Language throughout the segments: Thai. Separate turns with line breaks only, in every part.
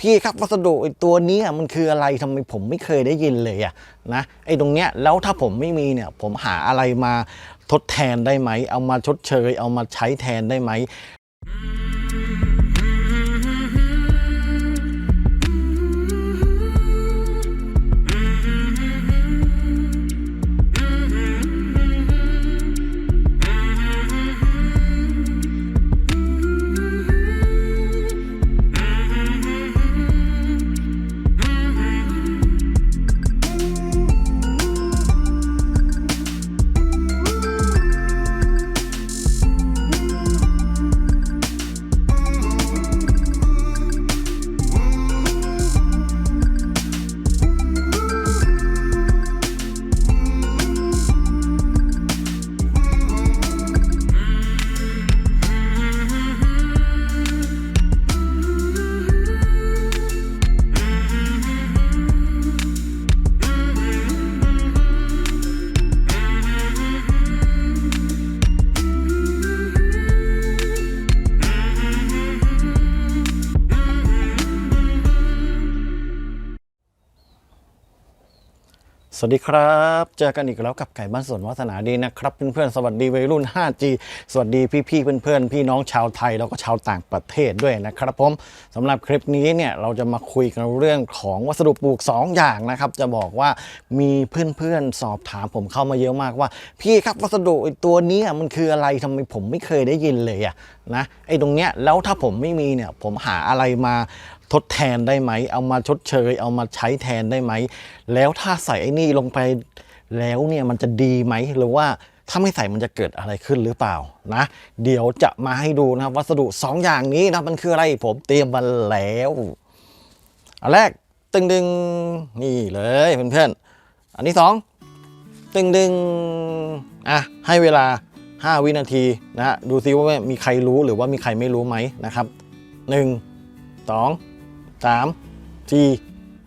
พี่ครับวัสดุตัวนี้มันคืออะไรทำไมผมไม่เคยได้ยินเลยอะนะไอ้ตรงเนี้ยแล้วถ้าผมไม่มีเนี่ยผมหาอะไรมาทดแทนได้ไหม เอามาชดเชย เอามาใช้แทนได้ไหม สวัสดีครับ เจอกันอีกแล้วกับไก่บ้านสวนวัฒนาดีนะครับเพื่อนๆสวัสดีวัยรุ่น 5G สวัสดีพี่ๆเพื่อนๆพี่น้องชาวไทยแล้วก็ชาวต่างประเทศด้วยนะครับผมสำหรับคลิปนี้เนี่ยเราจะมาคุยกันเรื่องของวัสดุปลูก 2 อย่างนะครับ จะบอกว่ามีเพื่อนๆสอบถามผมเข้ามาเยอะมากว่า พี่ครับวัสดุตัวนี้มันคืออะไรทำไมผมไม่เคยได้ยินเลยอะนะไอ้ตรงเนี้ยแล้วถ้าผมไม่มีเนี่ยผมหาอะไรมา ทดแทนได้ไหม เอามาชดเชย เอามาใช้แทนได้ไหม แล้วถ้าใส่ไอ้นี่ลงไปแล้วเนี่ยมันจะดีไหมหรือว่าถ้าไม่ใส่มันจะเกิดอะไรขึ้นหรือเปล่านะ เดี๋ยวจะมาให้ดูนะครับวัสดุ 2 อย่างนี้นะมันคืออะไรผมเตรียมมาแล้วอันแรกตึงดึงนี่เลยเพื่อนๆอันที่สองตึงดึงอะให้เวลา 5 วินาทีนะฮะดูซิว่ามีใครรู้หรือว่ามีใครไม่รู้ไหมนะครับ 1 2 สามสี่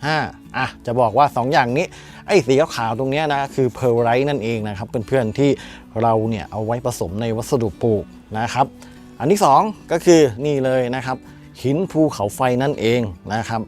ห้าอะจะบอกว่า 2 อย่างนี้ ไอ้สีขาวๆตรงนี้นะคือเพอร์ไรท์นั่นเองนะครับเพื่อนๆที่เราเนี่ยเอาไว้ผสมในวัสดุปลูกนะครับ อันที่ 2 ก็คือนี่เลยนะครับ หินภูเขาไฟนั่นเองนะครับ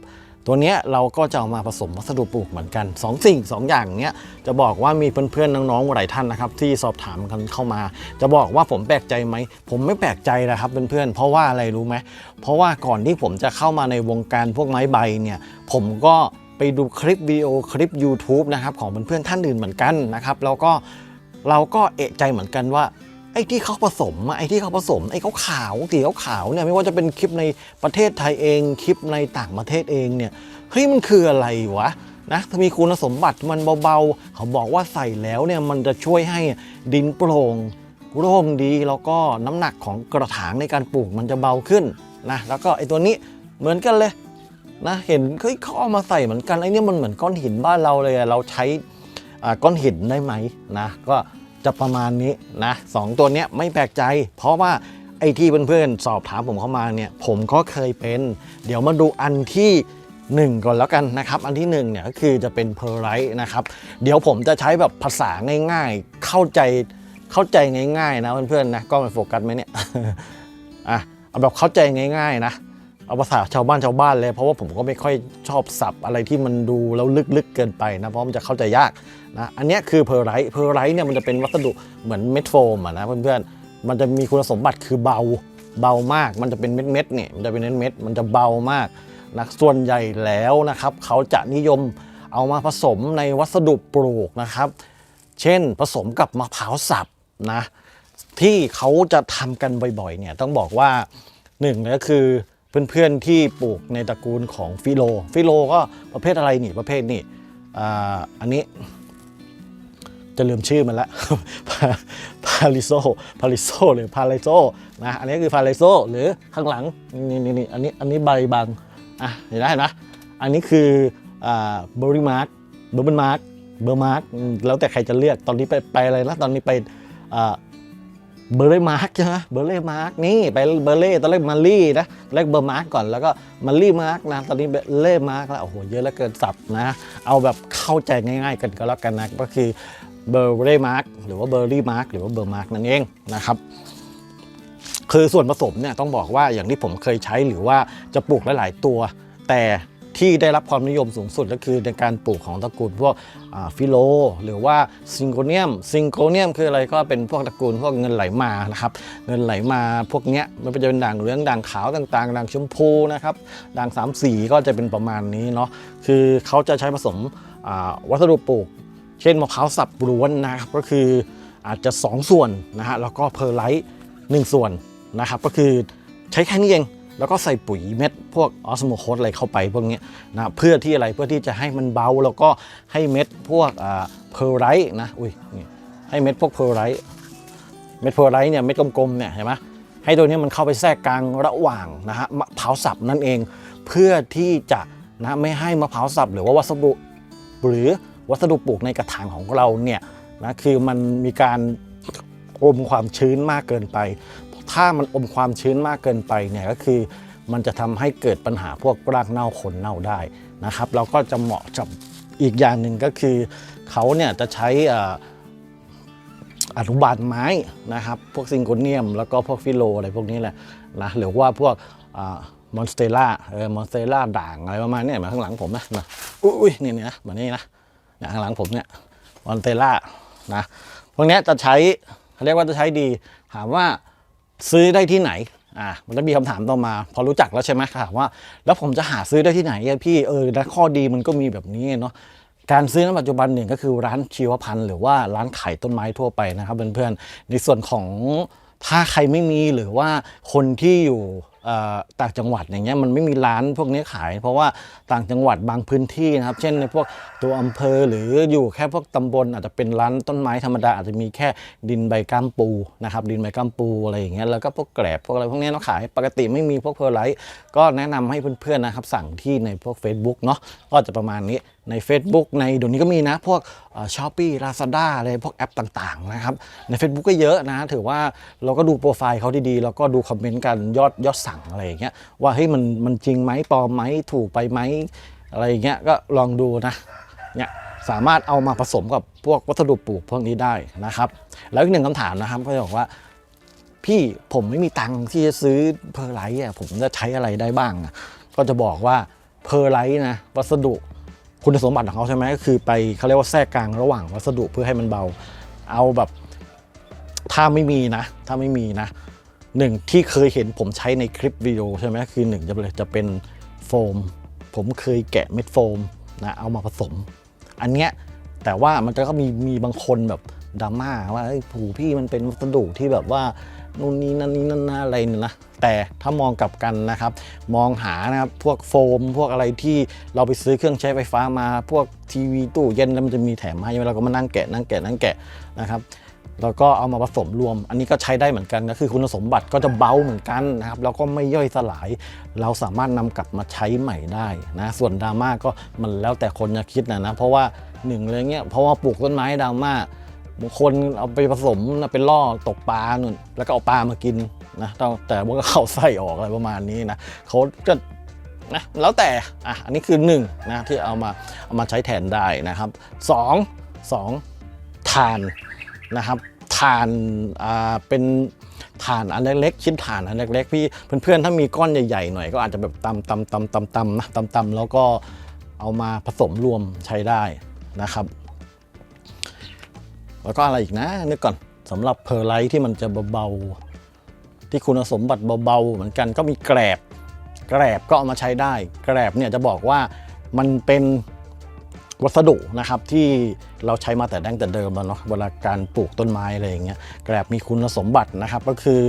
ตัวนี้เราก็จะเอามาผสมวัสดุปลูกเหมือนกัน 2 สิ่ง 2 อย่างเนี้ยจะบอกว่ามีเพื่อนๆน้องๆหลายท่านนะครับที่สอบถามกันเข้ามา จะบอกว่าผมแปลกใจไหม ผมไม่แปลกใจนะครับเพื่อนๆเพราะว่าอะไรรู้ไหมเพราะว่าก่อนที่ผมจะเข้ามาในวงการพวกไม้ใบเนี่ยผมก็ไปดูคลิปวิดีโอคลิป YouTube นะครับของเพื่อนๆท่านอื่นเหมือนกันนะครับแล้วก็เราก็เอะใจเหมือนกันว่า ไอ้ที่เขาผสมไอ้ที่เขาผสมไอ้เขาขาวสีเขาขาวเนี่ยไม่ว่าจะเป็นคลิปในประเทศไทยเองคลิปในต่างประเทศเองเนี่ยเฮ้ยมันคืออะไรวะนะถ้ามีคุณสมบัติมันเบาๆ เขาบอกว่าใส่แล้วเนี่ยมันจะช่วยให้ดินโปร่งโล่งดีแล้วก็น้ำหนักของกระถางในการปลูกมันจะเบาขึ้นนะแล้วก็ไอ้ตัวนี้เหมือนกันเลยนะเห็นเฮ้ยเขาเอามาใส่เหมือนกันไอ้นี่มันเหมือนก้อนหินบ้านเราเลยเราใช้ก้อนหินได้ไหมนะก็ จะประมาณนี้นะสองตัวเนี้ยไม่แปลกใจ เพราะว่าไอ้ที่เพื่อนๆสอบถามผมเข้ามาเนี่ยผมก็เคยเป็น เดี๋ยวมาดูอันที่ 1 ก่อนแล้วกันนะครับ อันที่1เนี่ยก็คือจะเป็นเพอร์ไรท์นะครับ เดี๋ยวผมจะใช้แบบภาษาง่ายๆ เข้าใจเข้าใจง่ายๆนะเพื่อนๆนะก็มันโฟกัสไหมเนี่ยอะเอาแบบเข้าใจง่าย ๆ นะ เอาภาษาชาวบ้านชาวบ้านเลย เพราะว่าผมก็ไม่ค่อยชอบศัพท์อะไรที่มันดูแล้วลึกๆเกินไปนะเพราะมันจะเข้าใจยากนะอันนี้คือเพอร์ไรท์เพอร์ไรท์เนี่ยมันจะเป็นวัสดุเหมือนเม็ดโฟมอะนะเพื่อนๆมันจะมีคุณสมบัติคือเบาเบามาก มันจะเป็นเม็ดๆเนี่ยมันจะเป็นเม็ดๆมันจะเบามากนะส่วนใหญ่แล้วนะครับเขาจะนิยมเอามาผสมในวัสดุปลูกนะครับ เช่นผสมกับมะพร้าวสับนะที่เขาจะทำกันบ่อยๆเนี่ยต้องบอกว่าหนึ่งก็คือ เพื่อนๆที่ปลูกในตระกูลของฟิโล ฟิโลก็ประเภทอะไรนี่ประเภทนี่อันนี้ จะลืมชื่อมันละพาลิโซพาลิโซหรือพาลิโซนะอันนี้คือพาลิโซหรือข้างหลังนี่นี่นี่อันนี้อันนี้ใบบางอะเห็นไหมเห็นไหมอันนี้คือเบอร์รี่มาร์กเบอร์เบนมาร์กเบอร์มาร์กแล้วแต่ใครจะเลือกตอนนี้ไปไปอะไรนะตอนนี้ไปอ่า เบอร์เล่มาร์กใช่ไหมเบอร์เล่มาร์กนี่ไปเบอร์เล่ตอนแรกมารี่นะแรกเบอร์มาร์กก่อนแล้วก็มารี่มาร์กนะตอนนี้เบอร์เล่มาร์กแล้วโอ้โหเยอะเหลือเกินสับนะ เอาแบบเข้าใจง่ายๆกันก็แล้วกันนะก็คือเบอร์เล่มาร์กหรือว่าเบอร์รี่มาร์กหรือว่าเบอร์มาร์กนั่นเองนะครับคือส่วนผสมเนี่ยต้องบอกว่าอย่างที่ผมเคยใช้หรือว่าจะปลูกหลาย ๆ ตัว แต่ ที่ได้รับความนิยมสูงสุดก็คือในการปลูกของตระกูลพวกฟิโล หรือว่าซิงโกเนียมซิงโกเนียมคืออะไรก็เป็นพวกตระกูลพวกเงินไหลมานะครับเงินไหลมาพวกเนี้ยมันจะเป็นด่างเหลืองด่างขาวต่างๆด่างชมพูนะครับด่างสามสีก็จะเป็นประมาณนี้เนาะคือเขาจะใช้ผสมวัสดุปลูก เช่นมะพร้าวสับล้วนนะครับก็คืออาจจะ 2 ส่วนนะฮะแล้วก็เพอร์ไลท์1ส่วนนะครับก็คือใช้แค่นี้เอง แล้วก็ใส่ปุ๋ยเม็ดพวกออสโมโคสอะไรเข้าไปพวกนี้นะเพื่อที่อะไรเพื่อที่จะให้มันเบาแล้วก็ให้เม็ดพวกเพอร์ไลท์นะอุ้ยให้เม็ดพวกเพอร์ไลท์เม็ดเพอร์ไลท์เนี่ยเม็ดกลมๆเนี่ยเห็นไหมให้ตัวนี้มันเข้าไปแทรกกลางระหว่างนะฮะมะพร้าวสับนั่นเอง เพื่อที่จะนะไม่ให้มะพร้าวสับหรือว่าวัสดุหรือวัสดุปลูกในกระถางของเราเนี่ยนะคือมันมีการอมความชื้นมากเกินไป ถ้ามันอมความชื้นมากเกินไปเนี่ยก็คือ มันจะทำให้เกิดปัญหาพวกรากเน่าขนเน่าได้นะครับแล้วก็จะเหมาะกับอีกอย่างหนึ่งก็คือเขาเนี่ยจะใช้อาอนุบาลไม้นะครับ พวกซิงโกเนียม แล้วก็พวกฟิโลอะไรพวกนี้แหละนะหรือว่าพวกมอนสเตล่าเออมอนสเตล่าด่างอะไรประมาณนี้มาข้างหลังผมนะนะอุ้ยนี่นี่นะแบบนี้นะเนี่ยข้างหลังผมเนี่ยมอนสเตล่านะพวกนี้จะใช้เขาเรียกว่าจะใช้ดีถามว่า ซื้อได้ที่ไหนอ่ามันจะมีคำถามต่อมา พอรู้จักแล้วใช่ไหมถามว่า แล้วผมจะหาซื้อได้ที่ไหนอะพี่เออแล้วข้อดีมันก็มีแบบนี้เนาะการซื้อในปัจจุบันหนึ่งก็คือร้านชีวพันธุ์หรือว่าร้านขายต้นไม้ทั่วไปนะครับเพื่อนๆในส่วนของถ้าใครไม่มีหรือว่าคนที่อยู่ ต่างจังหวัดอย่างเงี้ยมันไม่มีร้านพวกนี้ขาย เพราะว่าต่างจังหวัดบางพื้นที่นะครับ เช่นในพวกตัวอำเภอหรืออยู่แค่พวกตำบลอาจจะเป็นร้านต้นไม้ธรรมดาอาจจะมีแค่ดินใบก้ามปูนะครับดินใบก้ามปูอะไรอย่างเงี้ยแล้วก็พวกแกลบพวกอะไรพวกนี้เนาะขายปกติไม่มีพวกเพอร์ไลท์ก็แนะนำให้เพื่อนๆนะครับสั่งที่ในพวก Facebook เนาะก็จะประมาณนี้ ใน Facebook ในเดี๋ยวนี้ก็มีนะ พวกช้อปปี้ลาซาด้าอะไรพวกแอปต่างๆนะครับใน Facebook ก็เยอะนะ ถือว่าเราก็ดูโปรไฟล์เขาดีๆ แล้วก็ดูคอมเมนต์กันยอดยอดสั่งอะไรอย่างเงี้ยว่าเฮ้ยมันมันจริงไหมปลอมไหมถูกไปไหมอะไรอย่างเงี้ยก็ลองดูนะเนี่ยสามารถเอามาผสมกับพวกวัสดุปลูกพวกนี้ได้นะครับ แล้วอีกหนึ่งคำถามนะครับก็จะบอกว่าพี่ผมไม่มีตังค์ที่จะซื้อเพอร์ไลท์ผมจะใช้อะไรได้บ้าง ก็จะบอกว่าเพอร์ไลท์นะวัสดุ คุณสมบัติของเขาใช่ไหมก็คือไปเขาเรียกว่าแทรกกลางระหว่างวัสดุเพื่อให้มันเบา เอาแบบถ้าไม่มีนะ ถ้าไม่มีนะหนึ่งที่เคยเห็นผมใช้ในคลิปวิดีโอใช่ไหมคือหนึ่งจะเป็นจะเป็นโฟม ผมเคยแกะเม็ดโฟมนะเอามาผสม อันเนี้ยแต่ว่ามันจะก็มีมีบางคนแบบดราม่าว่าเอ้ผูพี่มันเป็นวัสดุที่แบบว่า นู่นนี่นั่นนี่นั่นนะอะไรเนี่ยนะแต่ถ้ามองกลับกันนะครับ มองหานะครับพวกโฟม พวกอะไรที่เราไปซื้อเครื่องใช้ไฟฟ้ามา พวกทีวีตู้เย็นแล้วมันจะมีแถมให้เราก็มานั่งแกะนั่งแกะนั่งแกะนะครับแล้วก็เอามาผสมรวม อันนี้ก็ใช้ได้เหมือนกันก็คือคุณสมบัติก็จะเบาเหมือนกันนะครับ แล้วก็ไม่ย่อยสลาย เราสามารถนำกลับมาใช้ใหม่ได้นะ ส่วนดราม่าก็มันแล้วแต่คนจะคิดนะนะ เพราะว่าหนึ่งเลยเงี้ย เพราะว่าปลูกต้นไม้ดราม่า บางคนเอาไปผสมนะเป็นล่อตกปลาหนุนแล้วก็เอาปลามากินนะแต่ว่าก็เข้าไส้ออกอะไรประมาณนี้นะเขาก็นะแล้วแต่อะอันนี้คือหนึ่งนะที่เอามาเอามาใช้แทนได้นะครับสองสองทานนะครับถ่านอ่าเป็นถ่านอันเล็กๆชิ้นถ่านอันเล็กๆพี่เพื่อนๆถ้ามีก้อนใหญ่ๆหน่อยก็อาจจะแบบตำตำตำตำตำนะตำตำแล้วก็เอามาผสมรวมใช้ได้นะครับ แล้วก็อะไรอีกนะนึกก่อนสำหรับเพอร์ไลท์ที่มันจะเบาๆ ที่คุณสมบัติเบาๆ เหมือนกันก็มีแกรบ แกรบก็เอามาใช้ได้ แกรบเนี่ยจะบอกว่ามันเป็นวัสดุนะครับที่เราใช้มาแต่ดั้งแต่เดิมแล้วเนาะเวลาการปลูกต้นไม้อะไรอย่างเงี้ยแกรบมีคุณสมบัตินะครับก็คือ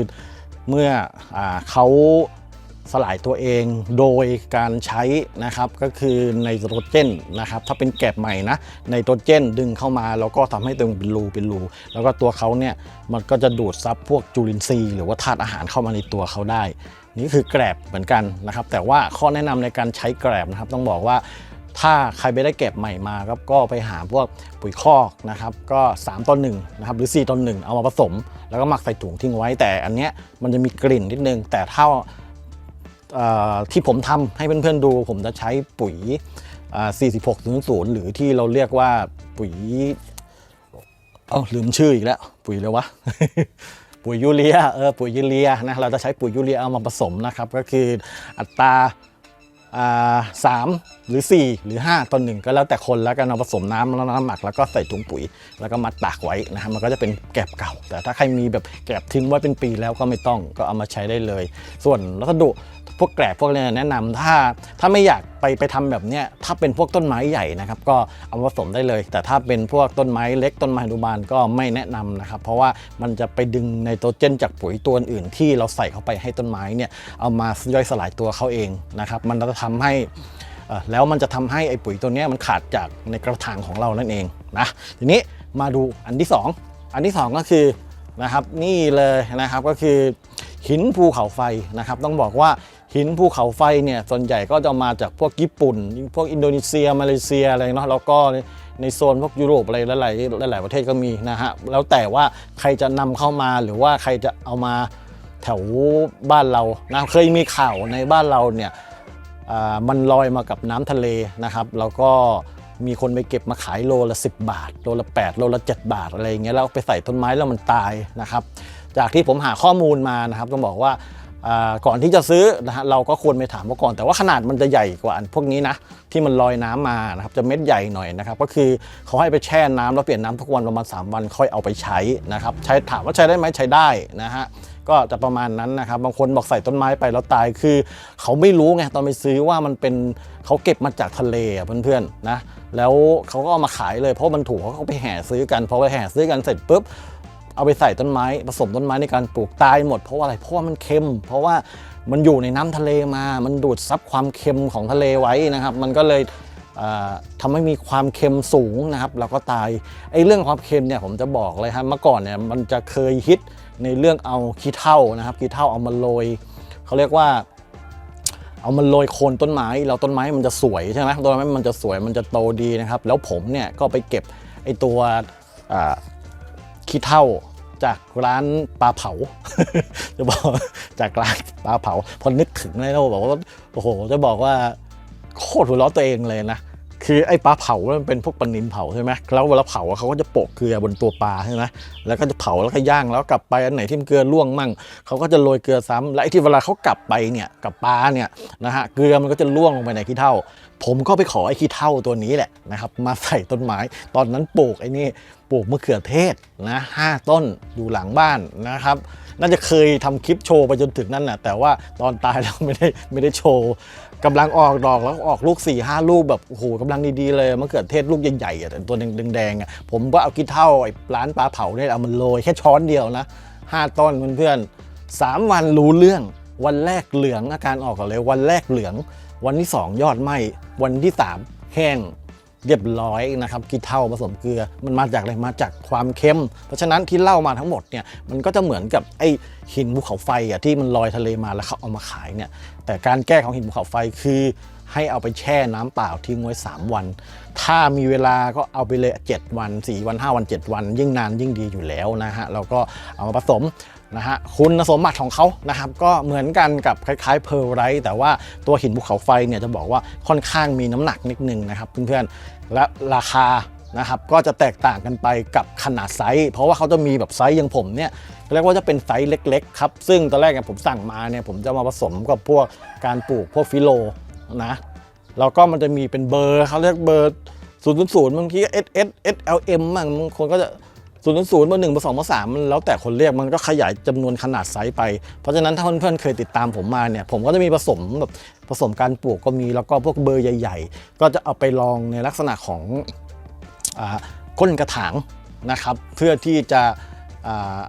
เมื่ออเขา สลายตัวเองโดยการใช้นะครับก็คือไนโตรเจนนะครับถ้าเป็นแกรบใหม่นะไนโตรเจนดึงเข้ามาแล้วก็ทำให้ตัวมันเป็นรูเป็นรูแล้วก็ตัวเขาเนี่ยมันก็จะดูดซับพวกจุลินทรีย์หรือว่าธาตุอาหารเข้ามาในตัวเขาได้ นี่คือแกรบเหมือนกันนะครับแต่ว่าข้อแนะนำในการใช้แกรบนะครับต้องบอกว่าถ้าใครไปได้แกรบใหม่มาครับก็ไปหาพวกปุ๋ยคอกนะครับก็ 3ต่อ1นะครับหรือ 4ต่อ1เอามาผสม แล้วก็หมักใส่ถุงทิ้งไว้แต่อันเนี้ยมันจะมีกลิ่นนิดนึง แต่ถ้า ที่ผมทำให้เพื่อนๆดู ผมจะใช้ปุ๋ยอ่า4600 หรือที่เราเรียกว่าปุ๋ย เอ้าลืมชื่ออีกแล้ว ปุ๋ยเลยวะ ปุ๋ยยูเรียเออปุ๋ยยูเรียนะเราจะใช้ปุ๋ยยูเรียเอามาผสมนะครับ ก็คืออัตราสามหรือ 4 หรือ 5ต่อหนึ่งก็แล้วแต่คนแล้วกันเอาผสมน้ำแล้วน้ำหมักแล้วก็ใส่ถุงปุ๋ย แล้วก็มัดตากไว้นะครับมันก็จะเป็นแกบเก่า แต่ถ้าใครมีแบบแกบทิ้งไว้เป็นปีแล้วก็ไม่ต้องก็เอามาใช้ได้เลย ส่วนวัสดุพวกแกลบพวกเนี้แนะนำถ้าถ้าไม่อยากไปไปทำแบบเนี้ยถ้าเป็นพวกต้นไม้ใหญ่นะครับ ก็เอาผสมได้เลย แต่ถ้าเป็นพวกต้นไม้เล็กต้นไม้อนุบาลก็ไม่แนะนำนะครับ เพราะว่ามันจะไปดึงไนโตรเจนจากปุ๋ยตัวอื่นที่เราใส่เข้าไปให้ต้นไม้เนี่ยเอามาย่อยสลายตัวเขาเองนะครับ มันจะทำให้อ่อแล้วมันจะทำให้ไอ้ปุ๋ยตัวเนี้ยมันขาดจากในกระถางของเรานั่นเองนะทีนี้มาดูอันที่ 2 อันที่ 2 ก็คือนะครับนี่เลยนะครับก็คือหินภูเขาไฟนะครับ ต้องบอกว่า หินภูเขาไฟเนี่ยส่วนใหญ่ก็จะมาจากพวกญี่ปุ่น พวกอินโดนีเซียมาเลเซียอะไรเนาะแล้วก็ในโซนพวกยุโรปอะไรหลายๆหลาย ๆประเทศก็มีนะฮะแล้วแต่ว่าใครจะนำเข้ามาหรือว่าใครจะเอามาแถวบ้านเรานะเคยมีข่าวในบ้านเราเนี่ยมันลอยมากับน้ำทะเลนะครับแล้วก็มีคนไปเก็บมาขายโลละ 10 บาท โลละ 8 โลละ 7 บาทอะไรอย่างเงี้ยแล้วไปใส่ต้นไม้แล้วมันตายนะครับ จากที่ผมหาข้อมูลมานะครับต้องบอกว่า ก่อนที่จะซื้อนะฮะเราก็ควรไปถามเขาก่อน แต่ว่าขนาดมันจะใหญ่กว่าอันพวกนี้นะที่มันลอยน้ำมานะครับจะเม็ดใหญ่หน่อยนะครับก็คือเขาให้ไปแช่น้ำแล้วเปลี่ยนน้ำทุกวันประมาณ 3 วันค่อยเอาไปใช้นะครับใช้ถามว่าใช้ได้ไหมใช้ได้นะฮะก็จะประมาณนั้นนะครับ บางคนบอกใส่ต้นไม้ไปแล้วตายคือ เขาไม่รู้ไงตอนไปซื้อว่ามันเป็นเขาเก็บมาจากทะเลเพื่อนๆนะแล้วเขาก็เอามาขายเลยเพราะมันถูกเขาก็ไปแห่ซื้อกันพอไปแห่ซื้อกันเสร็จปุ๊บ เอาไปใส่ต้นไม้ผสมต้นไม้ในการปลูกตายหมดเพราะว่าอะไรเพราะว่ามันเค็ม เพราะว่ามันอยู่ในน้ำทะเลมา มันดูดซับความเค็มของทะเลไว้นะครับ มันก็เลยอ่าทำให้มีความเค็มสูงนะครับ แล้วก็ตายไอ้เรื่องความเค็มเนี่ยผมจะบอกเลยครับเมื่อก่อนเนี่ยมันจะเคยฮิตในเรื่องเอาขี้เถ้านะครับขี้เถ้าเอามาโรยเขาเรียกว่าเอามันโรยโคนต้นไม้แล้วต้นไม้มันจะสวยใช่ไหมต้นไม้มันจะสวยมันจะโตดีนะครับ แล้วผมเนี่ยก็ไปเก็บไอ้ตัว ขี้เถ้าจากร้านปลาเผา จะบอกจากร้านปลาเผา พอนึกถึงเลยนะบอกว่าโอ้โห จะบอกว่าโคตรหัวเราะตัวเองเลยนะคือไอ้ปลาเผา มันเป็นพวกปลานินเผาใช่ไหมแล้วเวลาเผาเขาก็จะโปะเกลือบนตัวปลาใช่ไหมแล้วก็จะเผาแล้วก็ย่างแล้วกลับไปอันไหนที่มันเกลือล่วงมั่งเขาก็จะโรยเกลือซ้ำและไอ้ที่เวลาเขากลับไปเนี่ยกับปลาเนี่ยนะฮะเกลือมันก็จะล่วงลงไปในขี้เถ้าผมก็ไปขอไอ้ขี้เถ้าตัวนี้แหละนะครับมาใส่ต้นไม้ ตอนนั้นปลูกไอ้นี่ปลูกมะเขือเทศนะห้าต้นอยู่หลังบ้านนะครับ น่าจะเคยทำคลิปโชว์ไปจนถึงนั่นแหละแต่ว่าตอนตายแล้วไม่ได้ไม่ได้โชว์กำลังออกดอกแล้วออกลูก4ี่ห้าลูกแบบโอ้โหกำลังดีๆเลยมะเขือเทศลูกใหญ่ๆอ่แต่ตัวแดงๆผมก็เอากี้เท่าไอ้ร้านปลาเผาเนี่ยเอามันโรยแค่ช้อนเดียวนะห้าต้นเพื่อนๆสามวันรู้เรื่องวันแรกเหลืองอาการออกก่อนเลยวันแรกเหลือง วันที่สองยอดไหมวันที่สามแห้ง เรียบร้อยนะครับกี่เท่าผสมเกลือมันมาจากอะไรมาจากความเค็ม เพราะฉะนั้นที่เล่ามาทั้งหมดเนี่ยมันก็จะเหมือนกับไอ้หินภูเขาไฟอะที่มันลอยทะเลมาแล้วเขาเอามาขายเนี่ยแต่การแก้ของหินภูเขาไฟคือให้เอาไปแช่น้ำเปล่าทิ้งไว้ 3 วัน ถ้ามีเวลาก็เอาไปเลย 7 วัน 4 วัน 5 วัน 7 วัน ยิ่งนานยิ่งดีอยู่แล้วนะฮะ เราก็เอามาผสม นะฮะคุณสมบัติของเขานะครับก็เหมือนกันกับคล้ายๆเพอร์ไรท์แต่ว่าตัวหินภูเขาไฟเนี่ยจะบอกว่าค่อนข้างมีน้ำหนักนิดนึงนะครับเพื่อนๆและราคานะครับก็จะแตกต่างกันไปกับขนาดไซส์ เพราะว่าเขาจะมีแบบไซส์อย่างผมเนี่ยเรียกว่าจะเป็นไซส์เล็กๆครับซึ่งตอนแรกเนี่ยผมสั่งมาเนี่ยผมจะมาผสมกับพวกการปลูกพวกฟิโลนะแล้วก็มันจะมีเป็นเบอร์เขาเรียกเบอร์000บางทีก็ S S S L M บางบางคนก็จะ ศูนย์ศูนย์เบอร์หนึ่งเบอร์สองเบอร์สามมันแล้วแต่คนเรียกมันก็ขยายจำนวนขนาดไซส์ไป เพราะฉะนั้นถ้าเพื่อนๆเคยติดตามผมมาเนี่ยผมก็จะมีผสมแบบผสมการปลูกก็มีแล้วก็พวกเบอร์ใหญ่ ๆ ก็จะเอาไปลองในลักษณะของอาก้นกระถางนะครับเพื่อที่จะอ่า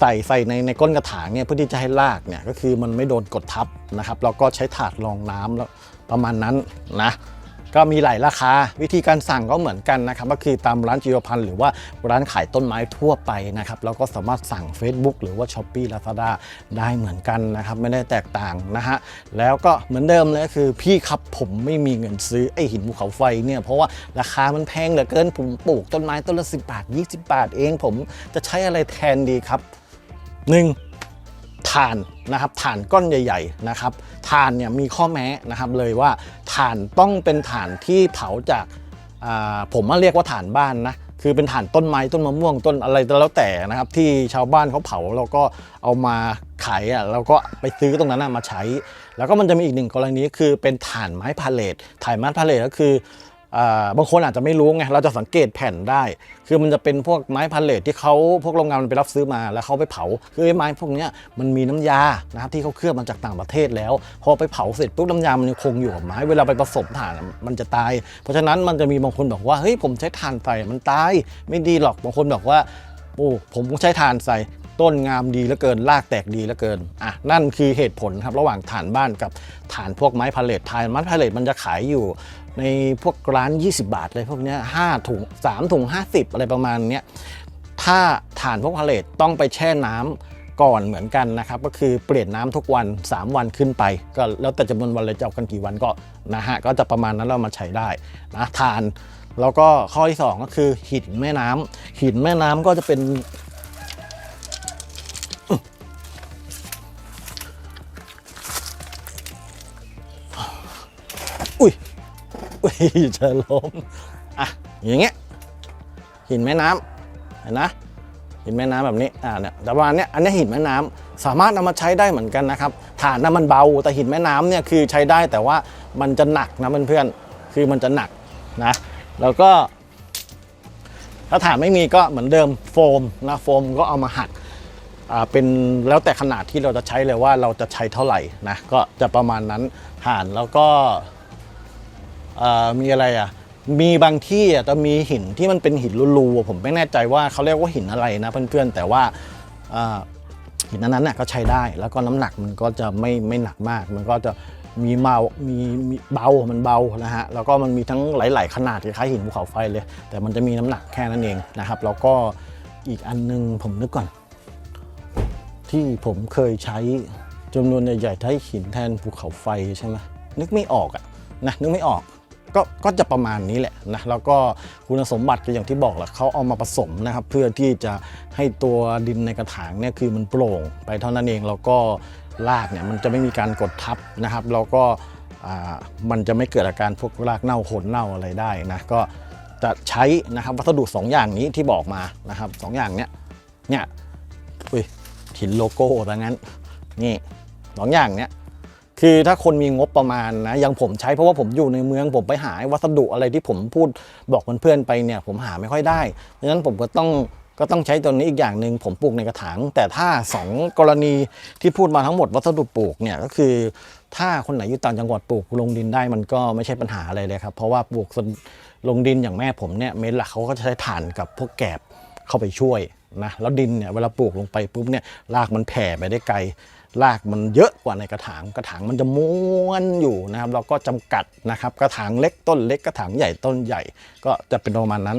ใส่ใส่ในในก้นกระถางเนี่ยเพื่อที่จะให้รากเนี่ยก็คือมันไม่โดนกดทับนะครับแล้วก็ใช้ถาดรองน้ำแล้วประมาณนั้นนะ ก็มีหลายราคา วิธีการสั่งก็เหมือนกันนะครับก็คือตามร้านจิโรพันหรือว่าร้านขายต้นไม้ทั่วไปนะครับแล้วก็สามารถสั่ง Facebook หรือว่า s h อ p e e Lazada ได้เหมือนกันนะครับไม่ได้แตกต่างนะฮะแล้วก็เหมือนเดิมเลยคือพี่ครับผมไม่มีเงินซื้อไอหินภูเขาไฟเนี่ยเพราะว่าราคามันแพงเหลือเกินผมปลูกต้นไม้ต้นละ10บาท20 บาทเอง ผมจะใช้อะไรแทนดีครับ 1. ถ่านนะครับถ่านก้อนใหญ่ ๆ นะครับถ่านเนี่ยมีข้อแม้นะครับเลยว่าถ่านต้องเป็นถ่านที่เผาจากาผมมาเรียกว่าถ่านบ้านนะคือเป็นถ่านต้นไม้ต้นมะม่วงต้นอะไรแล้วแต่นะครับ ที่ชาวบ้านเขาเผาแล้วก็เอามาขายอะเราก็ไปซื้อตรงนั้นมาใช้ แล้วก็มันจะมีอีกหนึ่งกรณีคือเป็นถ่านไม้พาเลทถ่านไม้พาเลทก็คือ บางคนอาจจะไม่รู้ไงเราจะสังเกตแผ่นได้ คือมันจะเป็นพวกไม้พาเลทที่เขาพวกโรงงานมันไปรับซื้อมาแล้วเขาไปเผา คือไอ้ไม้พวกนี้มันมีน้ำยานะครับที่เขาเคลือบมาจากต่างประเทศแล้ว พอไปเผาเสร็จปุ๊บน้ำยามันยังคงอยู่กับไม้เวลาไปผสมถ่านมันจะตาย เพราะฉะนั้นมันจะมีบางคนบอกว่าเฮ้ยผมใช้ถ่านใส่มันตายไม่ดีหรอกบางคนบอกว่าโอ้ผมใช้ถ่านใส่ต้นงามดีเหลือเกินรากแตกดีเหลือเกินอะนั่นคือเหตุผลครับระหว่างถ่านบ้านกับถ่านพวกไม้พาเลทถ่านไม้พาเลทมันจะขายอยู่ ในพวกร้าน 20 บาทเลยพวกนี้ห้าถุง3ถุง 50 อะไรประมาณนี้ถ้าถ่านพวกพาเลทต้องไปแช่น้ำก่อนเหมือนกันนะครับ ก็คือเปลี่ยนน้ำทุกวัน 3 วันขึ้นไป ก็แล้วแต่จำนวนวันเลยจะเอากันกี่วันก็นะฮะก็จะประมาณนั้นเรามาใช้ได้นะถ่านแล้วก็ข้อที่ 2 ก็คือหินแม่น้ำหินแม่น้ำก็จะเป็น จะล้มอะอย่างเงี้ยหินแม่น้ำเห็นนะหินแม่น้ำแบบนี้ อ่าเนี่ยแต่ว่าเนี้ยอันนี้หินแม่น้ำสามารถนำมาใช้ได้เหมือนกันนะครับ ฐานน่ะมันเบา แต่หินแม่น้ำเนี่ยคือใช้ได้แต่ว่ามันจะหนักนะเพื่อนๆ คือมันจะหนักนะ แล้วก็ ถ้าฐานไม่มีก็เหมือนเดิมโฟมนะโฟมก็เอามาหัก อ่า เป็นแล้วแต่ขนาดที่เราจะใช้เลยว่าเราจะใช้เท่าไหร่นะ ก็จะประมาณนั้นฐานแล้วก็เอ่อ มีอะไรอะมีบางที่อะจะมีหินที่มันเป็นหินรูๆผมไม่แน่ใจว่าเขาเรียกว่าหินอะไรนะเพื่อนๆแต่ว่าหินนั้นน่ะก็ใช้ได้ แล้วก็น้ำหนักมันก็จะไม่ไม่หนักมาก มันก็จะมีเมามีมีเบา มันเบานะฮะ แล้วก็มันมีทั้งหลาย ๆ ขนาดคล้ายหินภูเขาไฟเลย แต่มันจะมีน้ำหนักแค่นั้นเองนะครับ แล้วก็อีกอันนึงผมนึกก่อน ที่ผมเคยใช้จำนวนใหญ่ๆใช้หินแทนภูเขาไฟใช่ไหมนึกไม่ออกอะนะนึกไม่ออก ก็ก็จะประมาณนี้แหละนะแล้วก็คุณสมบัติก็อย่างที่บอกแหละเขาเอามาผสมนะครับเพื่อที่จะให้ตัวดินในกระถางเนี่ยคือมันโปร่งไปเท่านั้นเองแล้วก็รากเนี่ยมันจะไม่มีการกดทับนะครับแล้วก็มันจะไม่เกิดอาการพวกรากเน่าโคนเน่าอะไรได้นะก็จะใช้นะครับวัสดุสองอย่างนี้ที่บอกมานะครับสองอย่างเนี้ยเนี่ยอุ้ยหินโลโก้ดังนั้นนี่สองอย่างเนี้ย คือถ้าคนมีงบประมาณนะอย่างผมใช้เพราะว่าผมอยู่ในเมืองผมไปหาวัสดุอะไรที่ผมพูดบอกเพื่อนๆไปเนี่ยผมหาไม่ค่อยได้เพราะฉะนั้นผมก็ต้องก็ต้องใช้ตัวนี้อีกอย่างหนึ่งผมปลูกในกระถาง แต่ถ้าสองกรณีที่พูดมาทั้งหมดวัสดุปลูกเนี่ยก็คือ ถ้าคนไหนอยู่ต่างจังหวัดปลูกลงดินได้มันก็ไม่ใช่ปัญหาอะไรเลยครับเพราะว่าปลูกลงดินอย่างแม่ผมเนี่ยเมนหลักเขาก็จะใช้ถ่านกับพวกแกบเข้าไปช่วยนะแล้วดินเนี่ยเวลาปลูกลงไปปุ๊บเนี่ยรากมันแผ่ไปได้ไกล รากมันเยอะกว่าในกระถาง กระถางมันจะม้วนอยู่นะครับ เราก็จำกัดนะครับ กระถางเล็กต้นเล็กกระถางใหญ่ต้นใหญ่ ก็จะเป็นประมาณนั้น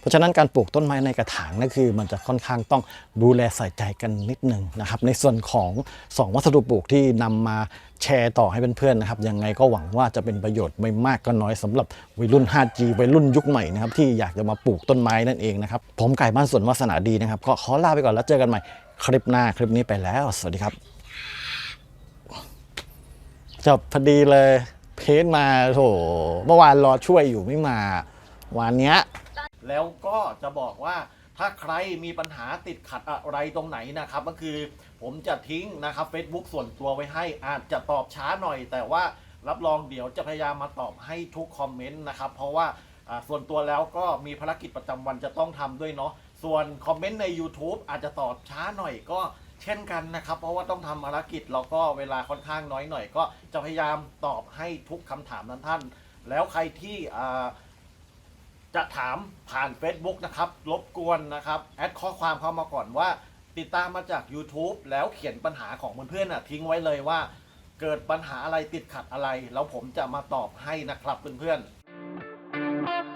เพราะฉะนั้นการปลูกต้นไม้ในกระถางนั่นคือ มันจะค่อนข้างต้องดูแลใส่ใจกันนิดหนึงนะครับ ในส่วนของสองวัสดุปลูกที่นำมาแชร์ต่อให้เพื่อนๆนะครับ ยังไงก็หวังว่าจะเป็นประโยชน์ไม่มากก็น้อยสำหรับวัยรุ่น 5G วัยรุ่นยุคใหม่นะครับที่อยากจะมาปลูกต้นไม้นั่นเองนะครับผมไก่บ้านสวนวาสนาดีนะครับก็ขอลาไปก่อนแล้วเจอกันใหม่คลิปหน้าคลิปนี้ไปแล้ว สวัสดีครับ จบพอดีเลย เพจมาโถเมื่อวานรอช่วยอยู่ไม่มา วันเนี้ย แล้วก็จะบอกว่าถ้าใครมีปัญหาติดขัดอะไรตรงไหนนะครับ ก็คือผมจะทิ้งนะครับ Facebook ส่วนตัวไว้ให้อาจจะตอบช้าหน่อย แต่ว่ารับรองเดี๋ยวจะพยายามมาตอบให้ทุกคอมเมนต์นะครับ เพราะว่าอ่าส่วนตัวแล้วก็มีภารกิจประจำวันจะต้องทำด้วยเนาะส่วนคอมเมนต์ใน YouTube อาจจะตอบช้าหน่อยก็ เช่นกันนะครับ เพราะว่าต้องทำภารกิจแล้วก็เวลาค่อนข้างน้อยหน่อย ก็จะพยายามตอบให้ทุกคำถามนั้นท่าน แล้วใครที่อ่าจะถามผ่าน Facebook นะครับรบกวนนะครับ แอดข้อความเข้ามาก่อนว่า ติดตามมาจาก YouTube แล้วเขียนปัญหาของเพื่อนๆน่ะทิ้งไว้เลยว่า เกิดปัญหาอะไรติดขัดอะไร แล้วผมจะมาตอบให้นะครับเพื่อนๆ